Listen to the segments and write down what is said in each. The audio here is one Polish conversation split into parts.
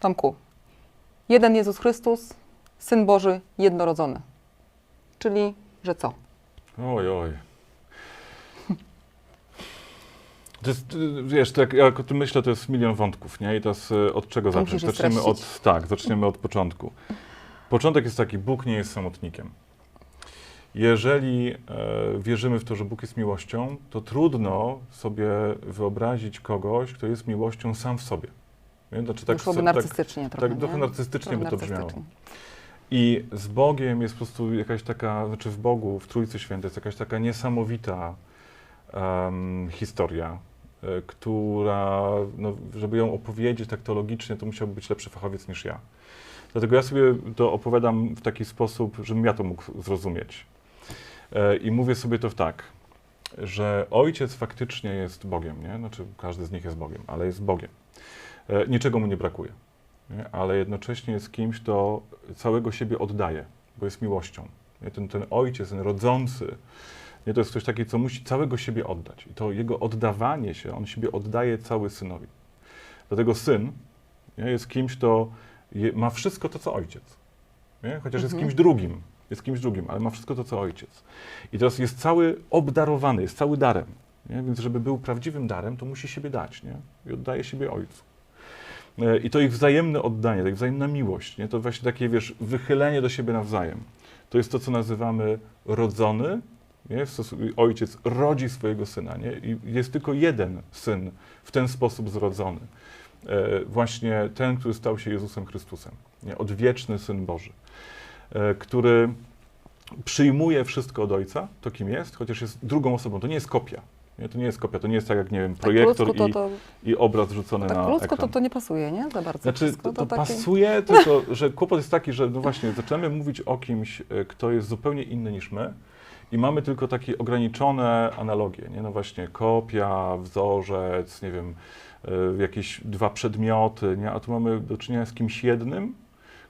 Tomku, jeden Jezus Chrystus, Syn Boży jednorodzony. Czyli, że co? Oj, oj. To jest, y, wiesz, tak jak o tym myślę, to jest milion wątków, nie? I teraz y, od czego To zacząć? Zaczniemy od, tak, zaczniemy od początku. Początek jest taki, Bóg nie jest samotnikiem. Jeżeli e, wierzymy w to, że Bóg jest miłością, to trudno sobie wyobrazić kogoś, kto jest miłością sam w sobie. Nie? Znaczy, tak, Wyszłoby tak, narcystycznie trochę, tak trochę nie? narcystycznie by to brzmiało. I z Bogiem jest po prostu jakaś taka, znaczy w Bogu, w Trójcy Świętej jest jakaś taka niesamowita em, historia, e, która, no, żeby ją opowiedzieć tak teologicznie, to musiałby być lepszy fachowiec niż ja. Dlatego ja sobie to opowiadam w taki sposób, żebym ja to mógł zrozumieć. E, I mówię sobie to w tak, że Ojciec faktycznie jest Bogiem, nie? Znaczy każdy z nich jest Bogiem, ale jest Bogiem. E, Niczego mu nie brakuje nie? ale jednocześnie jest kimś, kto całego siebie oddaje, bo jest miłością. Nie? Ten, ten ojciec, ten rodzący, nie? to jest ktoś taki, co musi całego siebie oddać. I to jego oddawanie się, on siebie oddaje cały synowi. Dlatego syn nie? jest kimś, kto je, ma wszystko to, co ojciec. Nie? Chociaż jest Mhm. kimś drugim, jest kimś drugim, ale ma wszystko to, co ojciec. I teraz jest cały obdarowany, jest cały darem. Nie? Więc żeby był prawdziwym darem, to musi siebie dać. Nie? I oddaje siebie ojcu. E, I to ich wzajemne oddanie, tak wzajemna miłość, nie? to właśnie takie, wiesz, wychylenie do siebie nawzajem. To jest to, co nazywamy rodzony. Nie? Ojciec rodzi swojego syna nie? i jest tylko jeden syn w ten sposób zrodzony. E, właśnie ten, który stał się Jezusem Chrystusem. Nie? Odwieczny Syn Boży, który przyjmuje wszystko od Ojca, to kim jest, chociaż jest drugą osobą. To nie jest kopia. Nie? To nie jest kopia, to nie jest tak jak, nie wiem, Tak projektor to, i, to, i obraz rzucony tak na ekran. to, to nie pasuje, nie? Za bardzo Znaczy, wszystko. to, to takie- pasuje, tylko że kłopot jest taki, że no właśnie, zaczynamy mówić o kimś, e, kto jest zupełnie inny niż my i mamy tylko takie ograniczone analogie, nie? No właśnie, kopia, wzorzec, nie wiem, e, jakieś dwa przedmioty, nie? A tu mamy do czynienia z kimś jednym,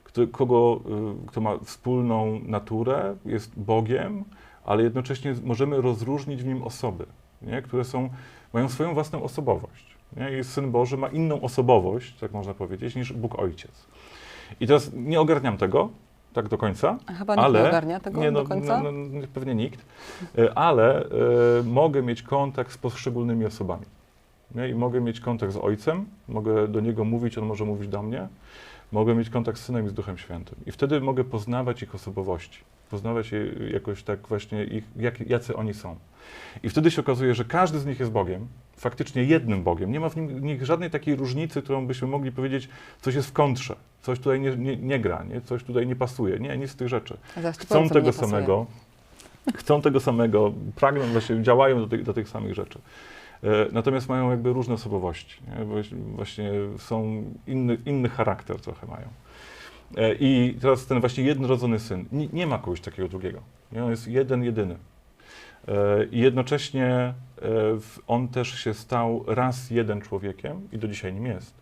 kto, kogo, e, kto ma wspólną naturę, jest Bogiem, ale jednocześnie możemy rozróżnić w nim osoby, nie? które są, mają swoją własną osobowość. Nie? I Syn Boży ma inną osobowość, tak można powiedzieć, niż Bóg Ojciec. I teraz nie ogarniam tego tak do końca, A Chyba nikt ale- nie ogarnia tego nie, no, do końca. No, no, pewnie nikt, e, ale e, mogę mieć kontakt z poszczególnymi osobami. Nie? I mogę mieć kontakt z Ojcem, mogę do Niego mówić, On może mówić do mnie, mogę mieć kontakt z Synem i z Duchem Świętym. I wtedy mogę poznawać ich osobowości, poznawać je jakoś tak właśnie, ich, jak, jacy oni są. I wtedy się okazuje, że każdy z nich jest Bogiem, faktycznie jednym Bogiem. Nie ma w nim, nich żadnej takiej różnicy, którą byśmy mogli powiedzieć, coś jest w kontrze, coś tutaj nie, nie, nie gra, nie? coś tutaj nie pasuje. Nie, nic z tych rzeczy chcą tego nie pasuje. samego, chcą tego samego, pragną właśnie, działają do tych, do tych samych rzeczy. E, Natomiast mają jakby różne osobowości. Nie? Właśnie- są inny, inny charakter trochę mają. E, I teraz ten właśnie jednorodzony syn, nie, nie ma kogoś takiego drugiego. Nie? On jest jeden, jedyny. E, I jednocześnie on też się stał raz jeden człowiekiem i do dzisiaj nim jest.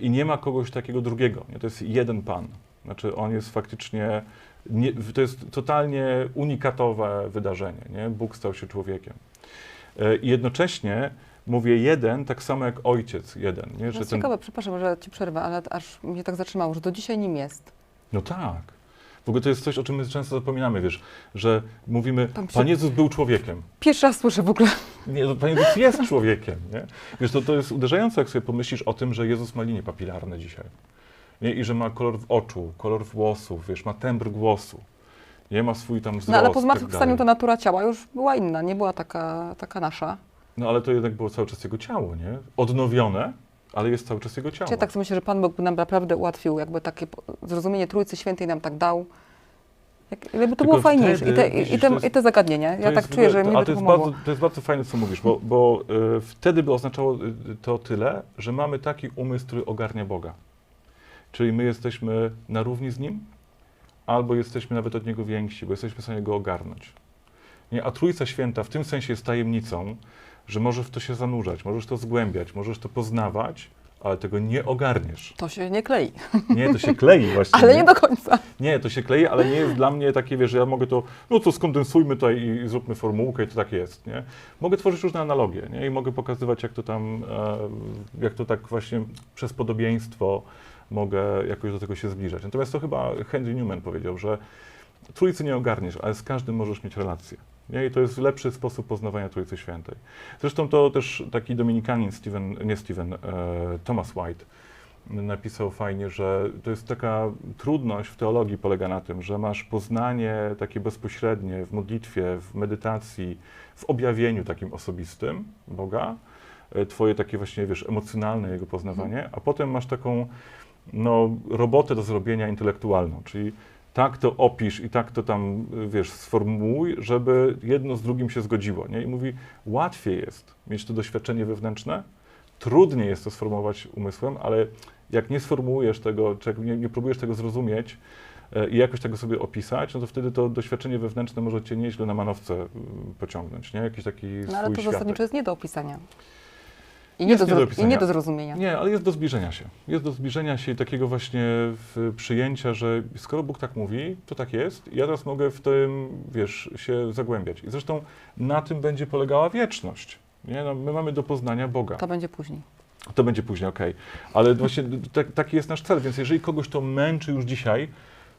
I nie ma kogoś takiego drugiego. Nie? To jest jeden Pan. Znaczy on jest faktycznie, nie, to jest totalnie unikatowe wydarzenie. Nie? Bóg stał się człowiekiem. E, I jednocześnie mówię jeden, tak samo jak ojciec jeden. Nie? To Że jest ten, ciekawe, przepraszam, że ci przerwę, ale aż mnie tak zatrzymało, że do dzisiaj nim jest. no tak. W ogóle to jest coś, o czym my często zapominamy, wiesz, że mówimy, się- Pan Jezus był człowiekiem. Pierwszy raz słyszę w ogóle. Nie, no, Pan Jezus jest człowiekiem, nie? Wiesz, to, to jest uderzające, jak sobie pomyślisz o tym, że Jezus ma linie papilarne dzisiaj. Nie? I że ma kolor w oczu, kolor włosów, wiesz, ma tembr głosu. Nie ma swój tam wzrost. No ale po tak zmartwychwstaniu ta natura ciała już była inna, nie była taka, taka nasza. No ale to jednak było cały czas jego ciało, nie? Odnowione, ale jest cały czas jego ciało. Ja tak sobie myślę, że Pan Bóg by nam naprawdę ułatwił, jakby takie zrozumienie Trójcy Świętej nam tak dał. Jak, jakby to Tylko było fajniejsze. I te, i, te, jest- I te zagadnienia. Ja tak czuję, że mi to to jest, bardzo, to jest bardzo fajne, co mówisz, bo, bo y, wtedy by oznaczało y, to tyle, że mamy taki umysł, który ogarnia Boga. Czyli my jesteśmy na równi z Nim, albo jesteśmy nawet od Niego więksi, bo jesteśmy w stanie Go ogarnąć. Nie? A Trójca Święta w tym sensie jest tajemnicą, że możesz w to się zanurzać, możesz to zgłębiać, możesz to poznawać, ale tego nie ogarniesz. To się nie klei, Nie, to się klei właśnie. ale nie do końca. Nie, to się klei, ale nie jest dla mnie takie, wiesz, że ja mogę to, no to skondensujmy tutaj i, i zróbmy formułkę i to tak jest, nie? Mogę tworzyć różne analogie, nie? I mogę pokazywać, jak to tam, e, jak to tak właśnie przez podobieństwo mogę jakoś do tego się zbliżać. Natomiast to chyba Henry Newman powiedział, że Trójcy nie ogarniesz, ale z każdym możesz mieć relację. Nie? I to jest lepszy sposób poznawania Trójcy Świętej. Zresztą to też taki dominikanin Steven, nie Steven, e, Thomas White napisał fajnie, że to jest taka trudność w teologii polega na tym, że masz poznanie takie bezpośrednie w modlitwie, w medytacji, w objawieniu takim osobistym Boga, e, twoje takie właśnie, wiesz, emocjonalne jego poznawanie, a potem masz taką, no, robotę do zrobienia intelektualną, czyli tak to opisz i tak to tam, y, wiesz, sformułuj, żeby jedno z drugim się zgodziło, nie? I mówi, łatwiej jest mieć to doświadczenie wewnętrzne, trudniej jest to sformułować umysłem, ale jak nie sformułujesz tego, czy jak nie, nie próbujesz tego zrozumieć e, i jakoś tego sobie opisać, no to wtedy to doświadczenie wewnętrzne może cię nieźle na manowce y, pociągnąć, nie? Jakiś taki No, ale swój to światek. zasadniczo jest nie do opisania. I nie Jest do, nie do I nie do zrozumienia. Nie, ale jest do zbliżenia się. Jest do zbliżenia się i takiego właśnie przyjęcia, że skoro Bóg tak mówi, to tak jest. I ja teraz mogę w tym, wiesz, się zagłębiać. I zresztą na tym będzie polegała wieczność. Nie? No, my mamy do poznania Boga. To będzie później. To będzie później, okej. Ale właśnie tak, taki jest nasz cel, więc jeżeli kogoś to męczy już dzisiaj,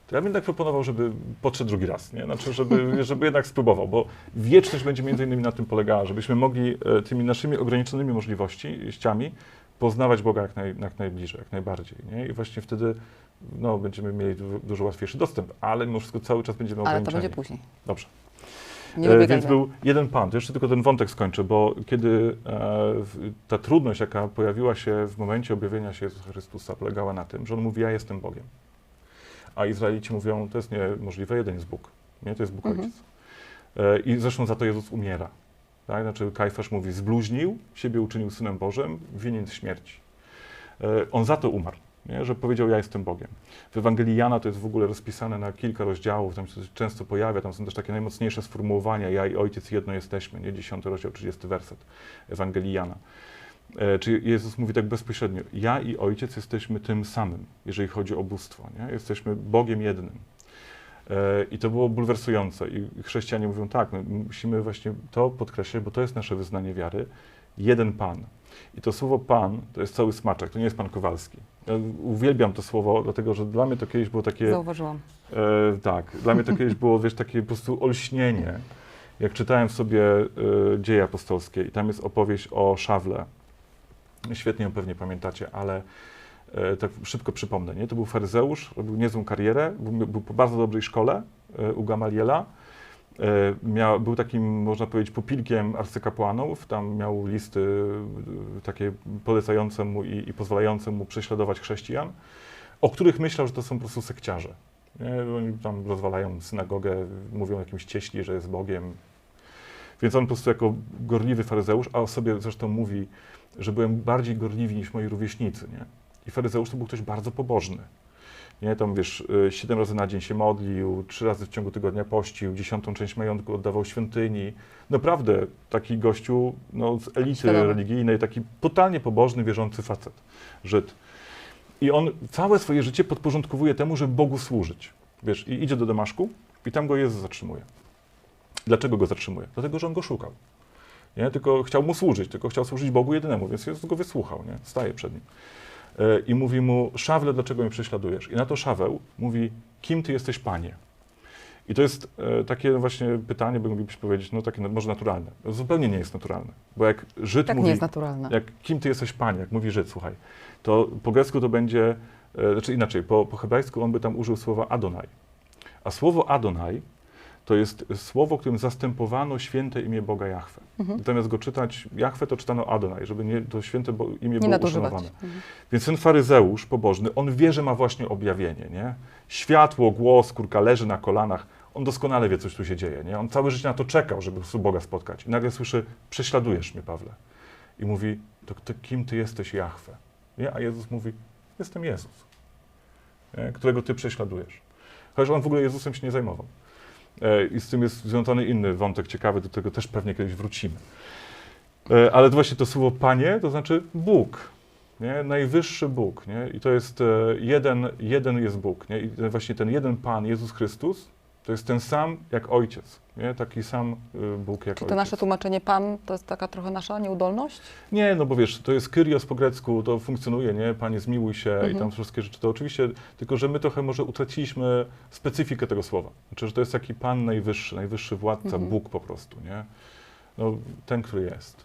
to ja bym tak proponował, żeby podszedł drugi raz, nie? Znaczy, żeby, żeby jednak spróbował, bo wieczność będzie między innymi na tym polegała, żebyśmy mogli e, tymi naszymi ograniczonymi możliwościami poznawać Boga jak, naj, jak najbliżej, jak najbardziej, nie? I właśnie wtedy no, będziemy mieli du- dużo łatwiejszy dostęp, ale mimo wszystko cały czas będziemy Ale to ograniczeni. będzie później. Dobrze. Nie E. Więc był jeden pan. To jeszcze tylko ten wątek skończę, bo kiedy e, ta trudność, jaka pojawiła się w momencie objawienia się Jezusa Chrystusa, polegała na tym, że on mówi, ja jestem Bogiem. A Izraelici mówią, to jest niemożliwe, jeden jest Bóg. Nie, to jest Bóg Mhm. Ojciec. E, I zresztą za to Jezus umiera. Tak? Znaczy Kajfasz mówi, zbluźnił, siebie uczynił Synem Bożym, winien śmierci. E, On za to umarł, nie? że powiedział, ja jestem Bogiem. W Ewangelii Jana to jest w ogóle rozpisane na kilka rozdziałów, tam się to często pojawia, tam są też takie najmocniejsze sformułowania, ja i Ojciec jedno jesteśmy, nie? 10 rozdział, 30 werset Ewangelii Jana. E, Czyli Jezus mówi tak bezpośrednio, ja i Ojciec jesteśmy tym samym, jeżeli chodzi o bóstwo, nie? jesteśmy Bogiem jednym. E, I to było bulwersujące. I chrześcijanie mówią, tak, my musimy właśnie to podkreślać, bo to jest nasze wyznanie wiary. Jeden Pan. I to słowo Pan to jest cały smaczek, to nie jest Pan Kowalski. Ja uwielbiam to słowo, dlatego że dla mnie to kiedyś było takie... Zauważyłam. E, tak, dla mnie to kiedyś było, wiesz, takie po prostu olśnienie. Jak czytałem sobie e, dzieje apostolskie i tam jest opowieść o Szawle. Świetnie ją pewnie pamiętacie, ale e, tak szybko przypomnę, nie? To był faryzeusz, robił niezłą karierę, był, był po bardzo dobrej szkole e, u Gamaliela. E, miał, był takim, można powiedzieć, pupilkiem arcykapłanów. Tam miał listy takie polecające mu i, i pozwalające mu prześladować chrześcijan, o których myślał, że to są po prostu sekciarze. Nie? Oni tam rozwalają synagogę, mówią jakimś cieśli, że jest Bogiem. Więc on po prostu jako gorliwy faryzeusz, a o sobie zresztą mówi, że byłem bardziej gorliwy niż moi rówieśnicy. Nie? I faryzeusz to był ktoś bardzo pobożny. Nie, tam wiesz, y, siedem razy na dzień się modlił, trzy razy w ciągu tygodnia pościł, dziesiątą część majątku oddawał świątyni. Naprawdę taki gościu no, z elity Świadomy. religijnej, taki totalnie pobożny, wierzący facet, Żyd. I on całe swoje życie podporządkowuje temu, żeby Bogu służyć. Wiesz, i idzie do Damaszku i tam go Jezus zatrzymuje. Dlaczego go zatrzymuje? Dlatego, że on go szukał. Nie? Tylko chciał mu służyć, tylko chciał służyć Bogu jedynemu, więc Jezus go wysłuchał, nie? Staje przed nim. E, I mówi mu, Szawle, dlaczego mnie prześladujesz? I na to Szaweł mówi, kim ty jesteś, Panie? I to jest e, takie właśnie pytanie, by moglibyśmy powiedzieć, no takie no, może naturalne. Zupełnie nie jest naturalne. Bo jak Żyd Tak mówi, nie jest naturalne. jak kim ty jesteś Panie, jak mówi Żyd, słuchaj, to po grecku to będzie, e, znaczy inaczej, po, po hebrajsku on by tam użył słowa Adonai. A słowo Adonai to jest słowo, którym zastępowano święte imię Boga Jahwe. Mhm. Zamiast go czytać Jahwe, to czytano Adonai, żeby nie, to święte bo, imię Nie było uszanowane. Mhm. Więc ten faryzeusz pobożny, on wie, że ma właśnie objawienie, nie? Światło, głos, kurka leży na kolanach. On doskonale wie, coś tu się dzieje, nie? On całe życie na to czekał, żeby Boga spotkać. I nagle słyszy, prześladujesz mnie, Pawle. I mówi, to, to kim ty jesteś, Jahwe? Nie? A Jezus mówi, jestem Jezus, nie? którego ty prześladujesz. Chociaż on w ogóle Jezusem się nie zajmował. E, I z tym jest związany inny wątek ciekawy, do tego też pewnie kiedyś wrócimy. E, Ale właśnie to słowo Panie, to znaczy Bóg. nie? najwyższy Bóg. Nie? I to jest e, jeden, jeden jest Bóg. Nie? I właśnie ten jeden Pan, Jezus Chrystus, to jest ten sam jak Ojciec. Nie? Taki sam y, Bóg jak Czy to Ojciec. nasze tłumaczenie Pan to jest taka trochę nasza nieudolność? Nie, no bo wiesz, to jest Kyrios po grecku, to funkcjonuje, nie? Panie zmiłuj się i Mhm. tam wszystkie rzeczy. To oczywiście, tylko że my trochę może utraciliśmy specyfikę tego słowa. Znaczy, że to jest taki Pan najwyższy, najwyższy władca, Mhm. Bóg po prostu, nie? No, ten, który jest.